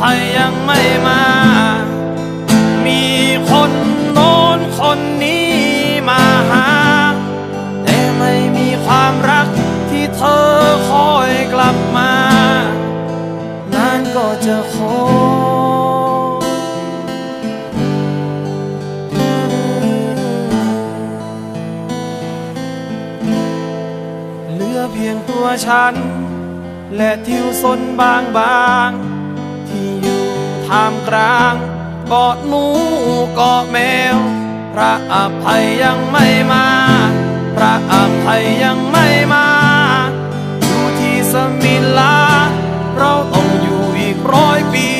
ใครยังไม่มา มีคนโน้นคนนี้มาหา แต่ไม่มีความรักที่เธอคอยกลับมา นานก็จะคงเหลือเพียงตัวฉัน และทิวสนบางบาง ท่ามกลางกอดหมูกอดแมว พระอภัยยังไม่มา พระอภัยยังไม่มา อยู่ที่สมิลา เราต้องอยู่อีกร้อยปี